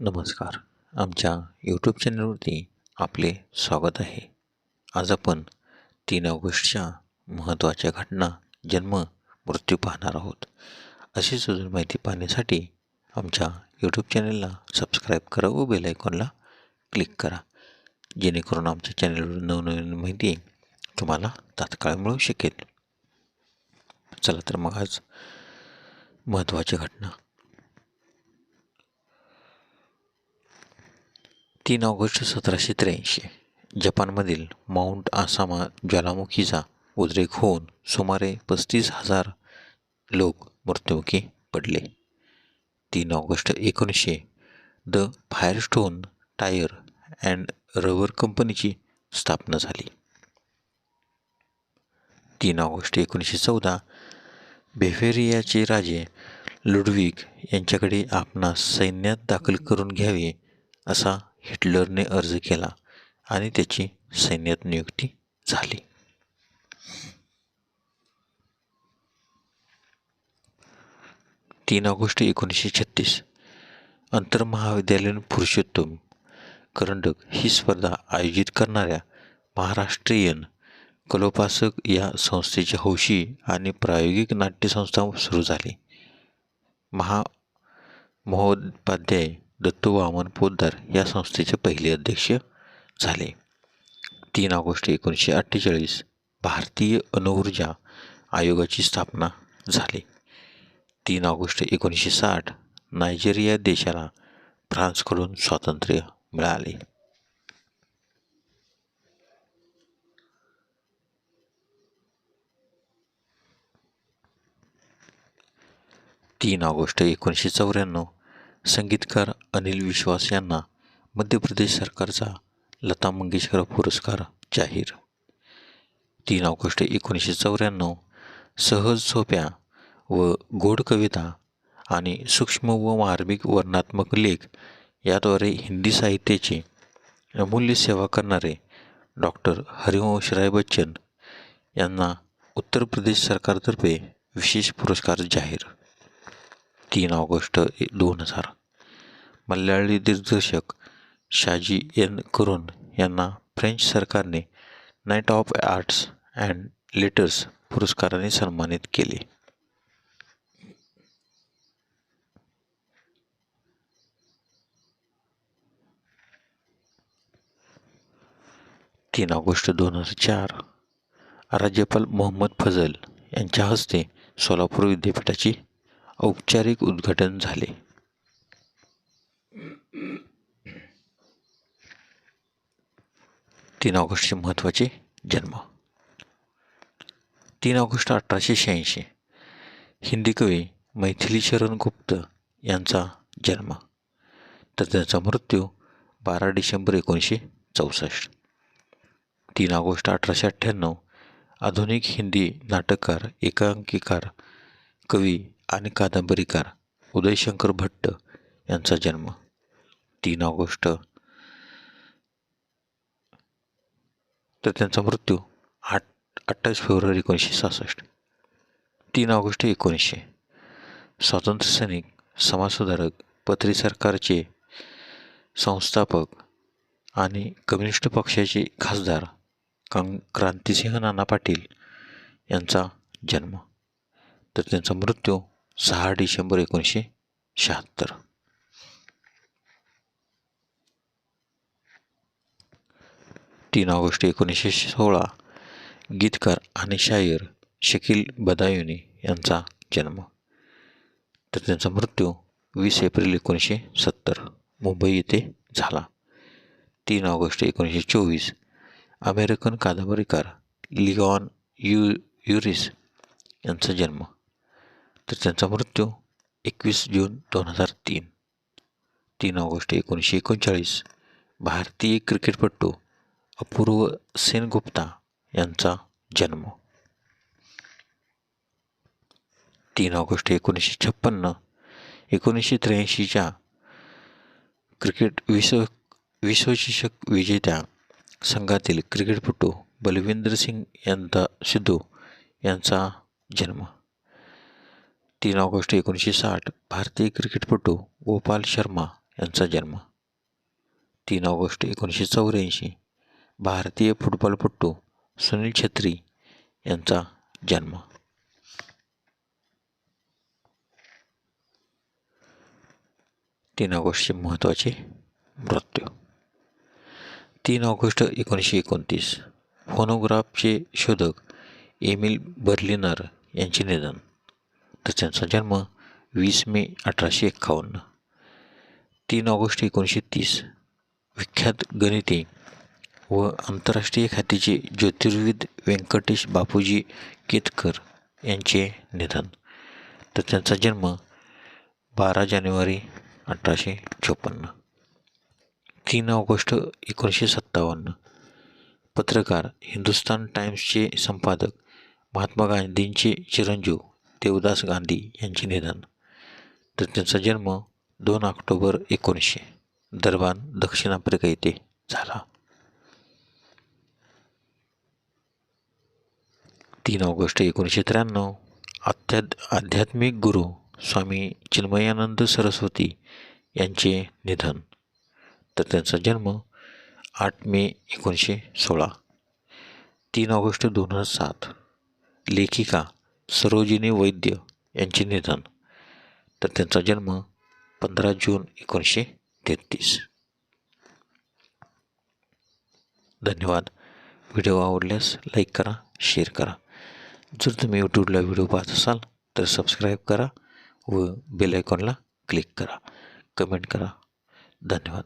नमस्कार. आमच्या यूट्यूब चॅनलवरती आपले स्वागत आहे. आज आपण तीन ऑगस्टच्या महत्त्वाच्या घटना जन्म मृत्यू पाहणार आहोत. अशीच अजून माहिती पाहण्यासाठी आमच्या यूट्यूब चॅनलला सबस्क्राईब करा व बेल आयकॉनला क्लिक करा. जेणेकरून आमच्या चॅनलवर नवनवीन माहिती तुम्हाला तात्काळ मिळू शकेल. चला तर मग आज महत्त्वाची घटना. तीन ऑगस्ट सतराशे त्र्याऐंशी. जपानमधील माउंट आसामा ज्वालामुखीचा उद्रेक होऊन सुमारे पस्तीस हजार लोक मृत्युमुखी पडले. तीन ऑगस्ट एकोणीसशे. The Firestone tyre and rubber कंपनीची स्थापना झाली. तीन ऑगस्ट एकोणीसशे चौदा. बेफेरियाचे राजे लुडविक यांच्याकडे आपणास सैन्यात दाखल करून घ्यावे असा हिटलरने अर्ज केला आणि त्याची सैन्यात नियुक्ती झाली. तीन ऑगस्ट एकोणीसशे छत्तीस आंतरमहाविद्यालयीन पुरुषोत्तम करंडक ही स्पर्धा आयोजित करणाऱ्या महाराष्ट्रीयन कलोपासक या संस्थेची हौशी आणि प्रायोगिक नाट्यसंस्था सुरू झाली. महा महोपाध्याय दत्तू वामन पोद्दार या संस्थेचे पहिले अध्यक्ष झाले. तीन ऑगस्ट एकोणीसशे अठ्ठेचाळीस भारतीय अणुऊर्जा आयोगाची स्थापना झाली. तीन ऑगस्ट एकोणीसशे साठ नायजेरिया देशाला फ्रान्सकडून स्वातंत्र्य मिळाले. तीन ऑगस्ट एकोणीसशे चौऱ्याण्णव संगीतकार अनिल विश्वास यांना मध्य प्रदेश सरकारचा लता मंगेशकर पुरस्कार जाहीर. तीन ऑगस्ट एकोणीसशे चौऱ्याण्णव सहज सोप्या व गोड कविता आणि सूक्ष्म व मार्मिक वर्णात्मक लेख याद्वारे हिंदी साहित्याची अमूल्य सेवा करणारे डॉक्टर हरिवंशराय बच्चन यांना उत्तर प्रदेश सरकारतर्फे विशेष पुरस्कार जाहीर. तीन ऑगस्ट दोन हजार. मल्याळी दिग्दर्शक शाजी एन करून यांना फ्रेंच सरकारने knight of arts and letters पुरस्काराने सन्मानित केले. तीन ऑगस्ट दोन हजार चार राज्यपाल मोहम्मद फजल यांच्या हस्ते सोलापूर विद्यापीठाची औपचारिक उद्घाटन झाले. तीन ऑगस्टचे महत्त्वाचे जन्म. तीन ऑगस्ट अठराशे शहाऐंशी. हिंदी कवी मैथिली शरण गुप्त यांचा जन्म. तर त्याचा मृत्यू बारा डिसेंबर एकोणीसशे चौसष्ट. तीन ऑगस्ट अठराशे अठ्ठ्याण्णव. आधुनिक हिंदी नाटककार एकांकिकार कवी आणि कादंबरीकार उदयशंकर भट्ट यांचा जन्म तीन ऑगस्ट. तर त्यांचा मृत्यू आठ अठ्ठावीस फेब्रुवारी एकोणीसशे सहासष्ट. तीन ऑगस्ट एकोणीसशे. स्वातंत्र्य सैनिक समाजसुधारक पत्री सरकारचे संस्थापक आणि कम्युनिस्ट पक्षाचे खासदार कां क्रांतिसिंह नाना पाटील यांचा जन्म. तर त्यांचा मृत्यू सहा डिसेंबर एकोणीसशे शहात्तर. तीन ऑगस्ट एकोणीसशे सोळा गीतकार आणि शायर शकील बदायुनी यांचा जन्म. तर त्यांचा मृत्यू वीस एप्रिल एकोणीसशे सत्तर मुंबई येथे झाला. तीन ऑगस्ट एकोणीसशे चोवीस अमेरिकन कादंबरीकार लिगॉन यु युरिस यांचा जन्म. तर त्यांचा मृत्यू एकवीस जून दोन हजार तीन. तीन ऑगस्ट एकोणीसशे एकोणचाळीस. भारतीय क्रिकेटपटू अपूर्व सेनगुप्ता यांचा जन्म. तीन ऑगस्ट एकोणीसशे छप्पन्न. एकोणीसशे त्र्याऐंशीच्या क्रिकेट विश्व विश्वचषक विजेत्या संघातील क्रिकेटपटू बलविंदर सिंग यांचा सिद्धू यांचा जन्म. तीन ऑगस्ट एकोणीसशे साठ भारतीय क्रिकेटपटू गोपाल शर्मा यांचा जन्म. तीन ऑगस्ट एकोणीसशे चौऱ्याऐंशी भारतीय फुटबॉलपटू सुनील छत्री यांचा जन्म. तीन ऑगस्टचे महत्त्वाचे मृत्यू. तीन ऑगस्ट एकोणीसशे एकोणतीस फोनोग्राफचे शोधक एमिल बर्लिनर यांचे निधन. तर त्यांचा जन्म वीस मे अठराशे एक्कावन्न. तीन ऑगस्ट एकोणीसशे तीस. विख्यात गणिते व आंतरराष्ट्रीय ख्यातीचे ज्योतिर्विद व्यंकटेश बापूजी केतकर यांचे निधन. तर त्यांचा जन्म बारा जानेवारी अठराशे चोपन्न. तीन ऑगस्ट एकोणीसशे सत्तावन्न. पत्रकार हिंदुस्तान टाइम्सचे संपादक महात्मा गांधींचे चिरंजीव. देवदास गांधी यांचे निधन. तर त्यांचा जन्म दोन ऑक्टोबर एकोणीसशे. दरबान दक्षिण आफ्रिका येथे झाला. तीन ऑगस्ट एकोणीसशे त्र्याण्णव आध्या आध्यात्मिक गुरु स्वामी चिन्मयानंद सरस्वती यांचे निधन. तर त्यांचा जन्म आठ मे एकोणीसशे सोळा. तीन ऑगस्ट दोन हजार सात. लेखिका सरोजिनी वैद्य यांचे निधन. तर त्यांचा जन्म पंधरा जून एकोणीसशे तेहतीस. धन्यवाद. व्हिडिओ आवडल्यास लाईक करा शेअर करा. जर तुम्ही यूट्यूबला व्हिडिओ पाहत असाल तर सबस्क्राईब करा व बेल आयकॉनला क्लिक करा. कमेंट करा. धन्यवाद.